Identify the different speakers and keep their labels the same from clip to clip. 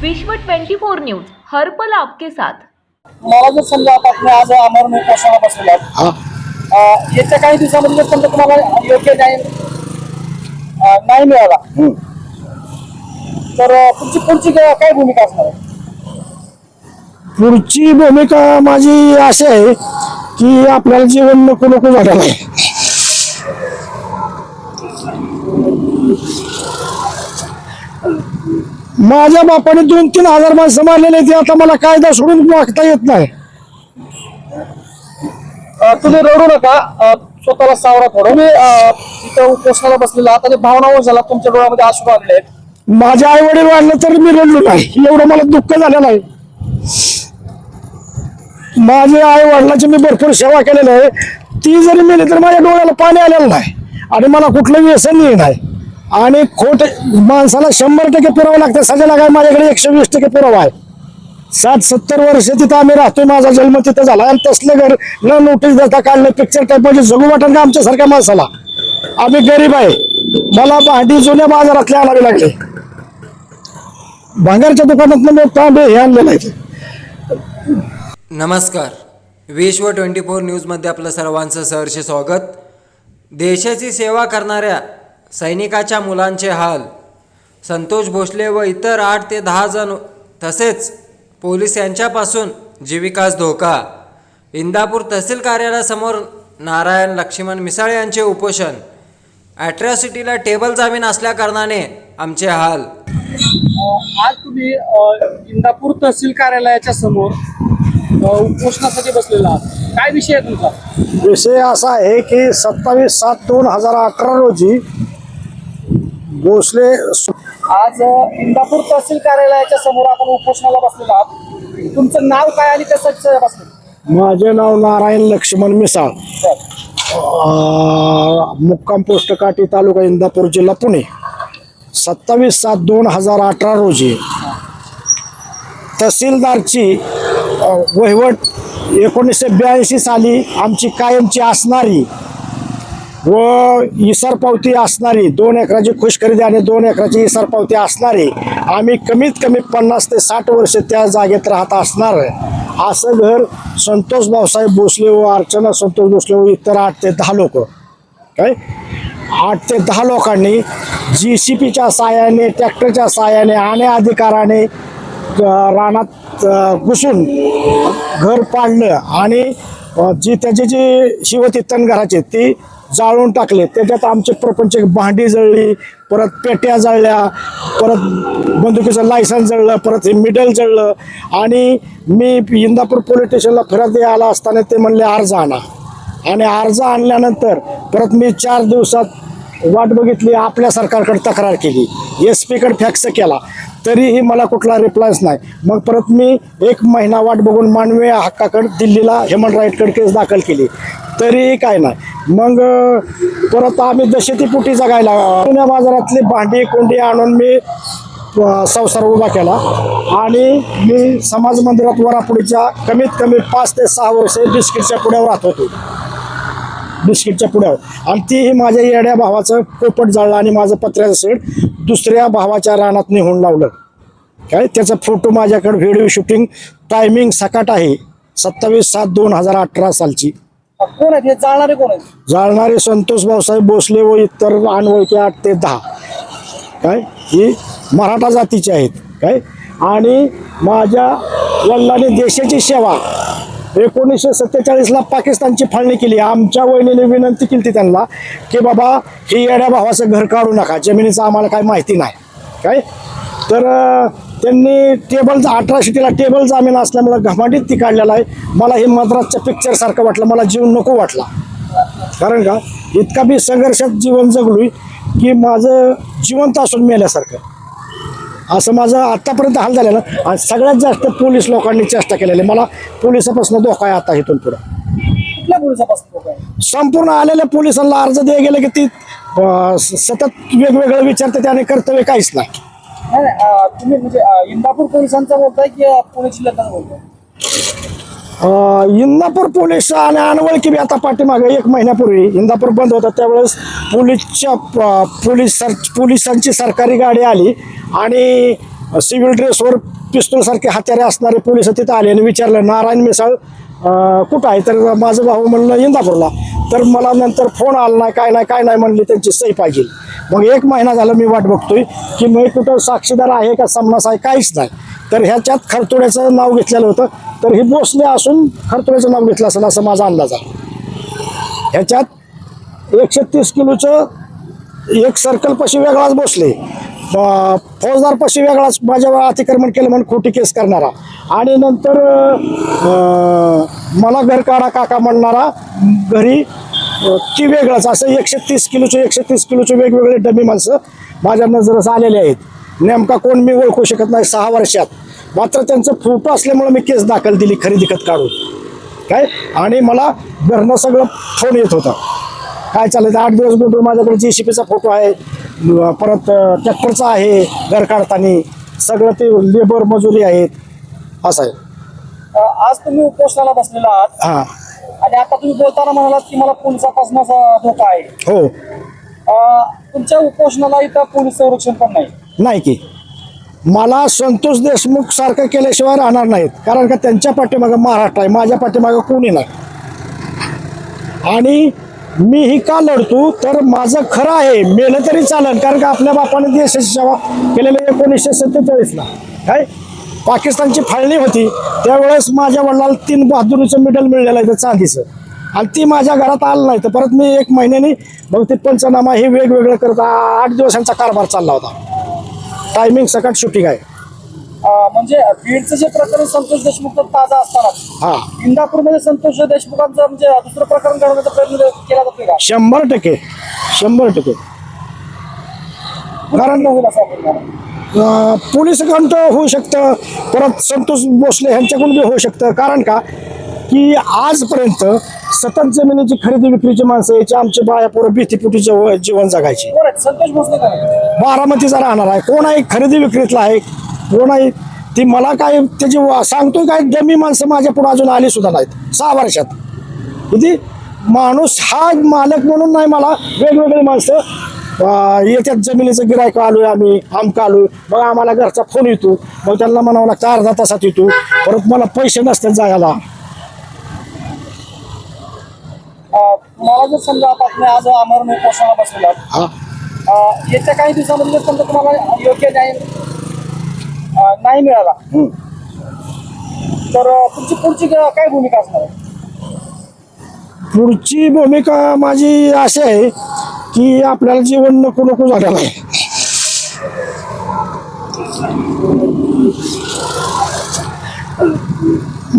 Speaker 1: विश्व 24 न्यूज हर्पल आपके साथ.
Speaker 2: मला जर समजा आता आपण आज अमर उपोषणाला बसलेला आहात,
Speaker 3: हा.
Speaker 2: येत्या काही दिवसामध्ये जर समजा तुम्हाला योग्य न्याय अं, नाही मिळाला.
Speaker 3: हम्म.
Speaker 2: तर अं, तुमची पुढची काय काय भूमिका असणार आहे?
Speaker 3: पुढची भूमिका माझी अशी आहे की आपल्याला जीवन नको नको झालेलं आहे. माझ्या बापाने दोन तीन हजार माणसं मारलेले ते आता मला कायदा सोडून वागता येत नाही.
Speaker 2: तुम्ही रडू नका. अं, स्वतःला सावरा थोडं तुम्ही अं, इथं उपोषणाला बसलेला आहात आणि भावना झाला तुमच्या डोळ्यामध्ये अश्रू आलेले आहेत.
Speaker 3: माझे आई वडील वाढलं तर मी रडलो नाही. एवढं मला दुःख झालेलं आहे. माझे आई वडिलांची मी भरपूर सेवा केलेली आहे. ती जरी मेली तर माझ्या डोळ्याला पाणी आलेलं नाही. आणि मला कुठलं व्यसन नाही नाही. आणि खोट माणसाला शंभर टक्के पुरावा लागतं. सगळ्याला काय माझ्याकडे एकशे वीस टक्के पुरावा आहे. साठ सत्तर वर्ष तिथं आम्ही राहतोय. माझा जन्म तिथं झाला. आणि तसलं घर न नोटीस देता काढलं पिक्चर टाईप म्हणजे जगू वाटण का आमच्यासारख्या माणसाला? आम्ही गरीब आहे. मला भांडी जुन्या बाजारातले आणावे लागले. भांगारच्या दुकानात मी तांबे हे आणलेलं आहे
Speaker 4: नमस्कार. विश्व ट्वेंटी फोर न्यूजमध्ये आपलं सर्वांचं सहर्ष स्वागत. देशाची सेवा करणाऱ्या सैनिकाच्या मुलांचे हाल. संतोष भोसले व इतर आठ ते दहा जण तसेच पोलीस यांच्यापासून जीविकास धोका. इंदापूर तहसील कार्यालयासमोर नारायण लक्ष्मण मिसाळ यांचे उपोषण. ॲट्रॉसिटीला टेबल जामीन असल्याकारणाने आमचे हाल.
Speaker 2: आज तुम्ही इंदापूर तहसील कार्यालयाच्या समोर उपोषणासाठी बसलेला आहात. काय विषय आहे तुमचा?
Speaker 3: विषय असा आहे की सत्तावीस सात दोन हजार अठरा रोजी भोसले
Speaker 2: आज इंदापूर तहसील कार्यालयाच्या समोर आपण उपोषणाला बसलेलो आहात. तुमचं नाव काय आणि कशाचं बसलं?
Speaker 3: माझे नाव नारायण लक्ष्मण मिसाळ. मुक्काम पोस्ट काठी तालुका इंदापूर जिल्हा पुणे. सत्तावीस सात दोन हजार अठरा रोजी तहसीलदारची वहिवट एकोणीसशे ब्याऐंशी साली आमची कायमची असणारी व इसार पावती असणारी दोन एकराची खुशखरेदी आणि दोन एकराची इसार पावती असणारी आम्ही कमीत कमी पन्नास ते साठ वर्ष त्या जागेत राहत असणार. असं घर संतोष भाऊसाहेब भोसले व अर्चना संतोष भोसले व इतर आठ ते दहा लोक. काय? आठ ते दहा लोकांनी जी सी पीच्या साहाय्याने ट्रॅक्टरच्या साहाय्याने आणि अधिकाराने रानात घुसून घर पाडलं आणि जी त्याची जी शिवती घराचे ती जाळून टाकले. त्याच्यात आमचे प्रपंच भांडी जळली परत पेट्या जळल्या परत बंदुकीचं लायसन्स जळलं परत हे मिडल जळलं. आणि मी इंदापूर पोलीस स्टेशनला फिरत आला असताना ते म्हणले अर्ज आणा. आणि अर्ज आणल्यानंतर परत मी चार दिवसात वाट बघितली आपल्या सरकारकडे तक्रार केली. एस पीकडे फॅक्स केला. तरीही मला कुठला रिप्लायन्स नाही. मग परत मी एक महिना वाट बघून मानवी हक्काकडे दिल्लीला ह्युमन राईटकडे केस दाखल केली. तरीही काय नाही. मग परत आम्ही जशी ती पुटी जगायला पुण्या बाजारातली भांडी कोंडी आणून मी संसार उभा केला. आणि मी समाज मंदिरात वरापुडीच्या कमीत कमी पाच ते सहा वर्षे बिस्किटच्या पुढ्यावर राहत होतो. बिस्किटच्या पुढ्यावर. आणि तीही माझ्या येड्या भावाचं पोपट जाळलं आणि माझं पत्र्याचं सेट दुसऱ्या भावाच्या रानात नेहून लावलं. काय? त्याचा फोटो माझ्याकडे व्हिडिओ शूटिंग टायमिंग सकाट आहे. सत्तावीस सात दोन हजार अठरा सालची.
Speaker 2: कोण आहेत हे जाळणारे कोण आहेत?
Speaker 3: जाळणारे संतोष भाऊसाहेब भोसले व इतर अनवळखी आठ ते दहा. काय? ही मराठा जातीचे आहेत. काय? आणि माझ्या वडिलांनी देशाची सेवा एकोणीसशे सत्तेचाळीसला पाकिस्तानची फाळणी केली. आमच्या वहिनीने विनंती केली त्यांना की बाबा ही येड्या भावाचं घर काढू नका. जमिनीचं आम्हाला काय माहिती नाही. काय? तर त्यांनी टेबल अठरा शिटीला टेबल जामीन असल्यामुळं घमाटीत ती काढलेला आहे. मला हे मद्रासच्या पिक्चरसारखं वाटलं. मला जीव नको वाटला. कारण का? इतका मी संघर्षात जीवन जगलोय की माझं जिवंत असून मेल्यासारखं. असं माझं आत्तापर्यंत हाल झालेलं आणि सगळ्यात जास्त पोलीस लोकांनी चेष्टा केलेली. मला पोलिसापासून धोका आहे आता इथून पुढं.
Speaker 2: कुठल्या पोलिसापासून लोक आहे?
Speaker 3: संपूर्ण आलेल्या पोलिसांना अर्ज द्यायला गेलं की ती अं, स- सतत वेगवेगळं विचारते त्याने कर्तव्य काहीच नाही.
Speaker 2: नाही नाही, अ, तुम्ही म्हणजे अ, इंदापूर पोलिसांचा बोलताय की अ, पुणे जिल्ह्यातच बोलताय?
Speaker 3: अं, इंदापूर पोलीस आणि अनवळखी बी आता पाठीमागे एक महिन्यापूर्वी इंदापूर बंद होता त्यावेळेस पोलीसच्या प- पोलीस सर पोलिसांची सरकारी गाडी आली आणि सिव्हिल ड्रेसवर पिस्तूलसारखे हत्यारे असणारे पोलीस तिथं आले आणि विचारलं नारायण मिसाळ अं, कुठं आहे? तर माझं भाऊ म्हणलं इंदापूरला. तर मला नंतर फोन आला नाही काय नाही काय नाही म्हणली त्यांची सही पाहिजे. मग एक महिना झाला मी वाट बघतोय की मी कुठं साक्षीदार आहे का समनास आहे काहीच नाही. तर ह्याच्यात खरतोड्याचं नाव घेतलेलं होतं. तर ही भोसले असून खरतोड्याचं नाव घेतलं असेल असं माझा अंदाज आहे. ह्याच्यात एकशे तीस किलोचं एक सर्कल पशी वेगळाच बसले फौजदार पशी वेगळाच माझ्यावर अतिक्रमण केलं म्हणून खोटी केस करणारा. आणि नंतर मला घर काढा काका म्हणणारा घरी की ती वेगळंच. असं एकशे तीस किलोचे एकशे तीस किलोचे वेगवेगळे डमी माणसं माझ्या नजरच आलेले आहेत. नेमका कोण मी ओळखू शकत नाही सहा वर्षात. मात्र त्यांचं फोटो असल्यामुळे मी केस दाखल दिली खरेदी खत काढून. काय? आणि मला घरनं सगळं फोन येत होता. काय चाललं आठ दिवस गुंतून माझ्याकडे जी सी पीचा फोटो आहे. परत ट्रॅक्टरचा आहे घर काढताना. सगळं ते लेबर मजुरी आहेत. असं आहे.
Speaker 2: आज तुम्ही उपोषणाला बसलेला आहात.
Speaker 3: हां.
Speaker 2: आणि आता तुम्ही बोलताना म्हणालात की मला पोलिसापासून असा धोका आहे.
Speaker 3: हो.
Speaker 2: तुमच्या उपोषणाला इथं पोलीस संरक्षण पण नाही.
Speaker 3: नाही की. मला संतोष देशमुख सारखं केल्याशिवाय राहणार नाहीत. कारण का त्यांच्या पाठीमागं महाराष्ट्र आहे. माझ्या पाठीमागं कोणी नाही. आणि मी ही का लढतो? तर माझं खरं आहे. मेलं तरी चालेल कारण का आपल्या बापाने देशाची सेवा केलेली एकोणीसशे सत्तेचाळीसला काय? पाकिस्तानची फाळणी होती. त्यावेळेस माझ्या वडिलाला तीन बहादुरीचं मेडल मिळलेलं आहे ते चांदीचं. आणि ती माझ्या घरात आलं नाही. तर परत मी एक महिन्याने बहुतेक पंचनामा हे वेगवेगळं करत आठ दिवसांचा कारभार चालला होता. टायमिंग सकट शूटिंग आहे.
Speaker 2: अ, म्हणजे बीडचं जे प्रकरण संतोष देशमुखचं ताजा असताना
Speaker 3: हां.
Speaker 2: इंदापूरमध्ये संतोष देशमुखांचं म्हणजे दुसरं प्रकरण घडवण्याचा प्रयत्न केला जातोय का?
Speaker 3: शंभर टक्के. शंभर टक्के.
Speaker 2: कारण होईल असं आपण म्हणा.
Speaker 3: अं, पोलिसांकडून होऊ शकतं. परत संतोष भोसले ह्यांच्याकडून बी होऊ शकतं. कारण का? की आजपर्यंत सतत जमिनीची खरेदी विक्रीची माणसं याची आमची बाया पोरं भीतीपुटीचं व- जीवन जगायची.
Speaker 2: संतोष भोसले?
Speaker 3: बारामतीचा राहणार आहे कोण आहे. खरेदी विक्रीतला आहे कोण आहे ती मला काय त्याची सांगतोय काय डमी माणसं माझ्या पुढे अजून आली सुद्धा नाहीत. सहा वर्षात. किती? माणूस हा मालक म्हणून नाही मला वेगवेगळी माणसं येत्यात जमिनीचं गिरायक आलोय आम्ही आमका आलोय. मग आम्हाला घरचा फोन येतो. मग त्यांना म्हणावं लागतं अर्धा तासात येतो. परत मला पैसे नसतात जायला.
Speaker 2: तुम्हाला जर समजा आता तुम्ही आज अमर उपोषणाला
Speaker 3: हा.
Speaker 2: अ, येत्या काही दिवसामध्ये जर समजा तुम्हाला योग्य न्याय अ, नाही मिळाला
Speaker 3: हम्म.
Speaker 2: तर अ, तुमची पुढची क- काय भूमिका असणार आहे?
Speaker 3: पुढची भूमिका माझी अशी आहे की आपल्याला जीवन नको नको झालेलं आहे.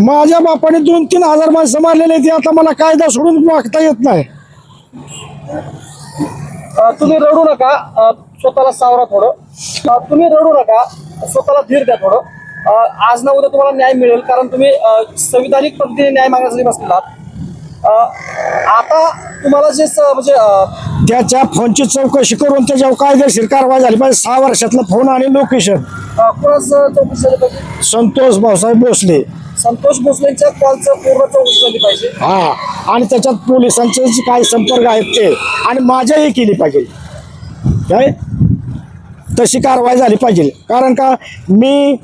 Speaker 3: माझ्या बापाने दोन तीन हजार माणसं मारलेले ते आता मला कायदा सोडून वागता येत नाही.
Speaker 2: तुम्ही रडू नका. अ, स्वतःला सावरा थोडं. अ, तुम्ही रडू नका. स्वतःला धीर द्या थोडं. अ, आज ना उद्या तुम्हाला न्याय मिळेल कारण तुम्ही अ, संविधानिक पद्धतीने न्याय मागण्यासाठी बसलेला आहात. अ, आता तुम्हाला जे स- म्हणजे अ,
Speaker 3: त्याच्या फोनची चौकशी करून त्याच्यावर कायदेशीर कारवाई झाली पाहिजे. सहा वर्षातलं फोन आणि लोकेशन
Speaker 2: अ, कोणाचं चौकशी झाली पाहिजे?
Speaker 3: संतोष भाऊसाहेब भोसले.
Speaker 2: संतोष भोसलेंच्या कॉलचं पूर्ण चौकशी झाली पाहिजे.
Speaker 3: हा आणि त्याच्यात पोलिसांचे जे काही संपर्क आहेत ते आणि माझ्याही केली पाहिजे. काय? तशी कारवाई झाली पाहिजे. कारण का मी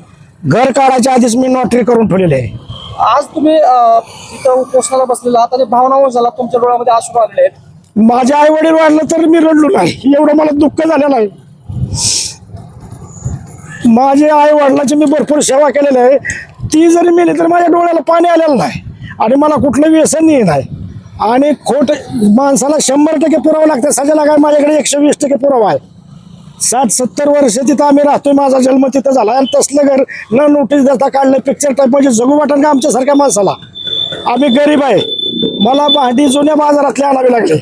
Speaker 3: घर काढायच्या आधीच मी नोटरी करून ठेवलेले आहे.
Speaker 2: आज तुम्ही अ, इथं उपोषणाला बसलेला आहात आणि भावनावर झाला तुमच्या डोळ्यामध्ये अश्रू आलेले आहेत.
Speaker 3: माझे आई वडील वाढलं तर मी रडलो नाही. एवढं मला दुःख झालेलं आहे. माझे आई वडिलाची मी भरपूर सेवा केलेली आहे. ती जरी मेली तर माझ्या डोळ्याला पाणी आलेलं नाही. आणि मला कुठलं व्यसनही नाही. आणि खोट माणसाला शंभर टक्के पुरावा लागतं. सध्याला काय माझ्याकडे एकशे वीस टक्के पुरावा आहे. साठ सत्तर वर्ष तिथं आम्ही राहतोय. माझा जन्म तिथं झाला. आणि तसलं घर न नोटीस देता काढलं. पिक्चर टाईप म्हणजे जगू वाटण का आमच्यासारख्या माणसाला? आम्ही गरीब आहे. मला भांडी जुन्या बाजारातले आणावे लागले.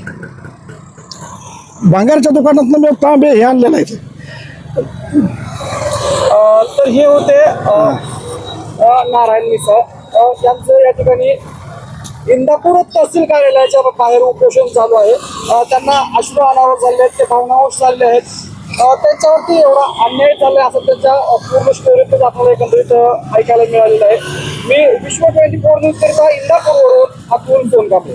Speaker 3: भांगारच्या दुकानात मी तांबे हे आणलेलं आहे.
Speaker 2: तर हे होते नारायण मिसळ. त्यांचं या ठिकाणी इंदापूर तहसील कार्यालयाच्या बाहेर उपोषण चालू आहे. त्यांना अश्रू अनावर झाले आहेत ते भावनावश झाले आहेत. त्याच्यावरती त्यांच्यावरती एवढा अन्याय झालाय असं त्यांच्या अ, पूर्ण स्टोरीतच आपल्याला एकंदरीत ऐकायला मिळालेलं आहे. मी विश्व ट्वेंटी फोर न्यूज करिता इंदापूरवरून अतुल फोन कापले.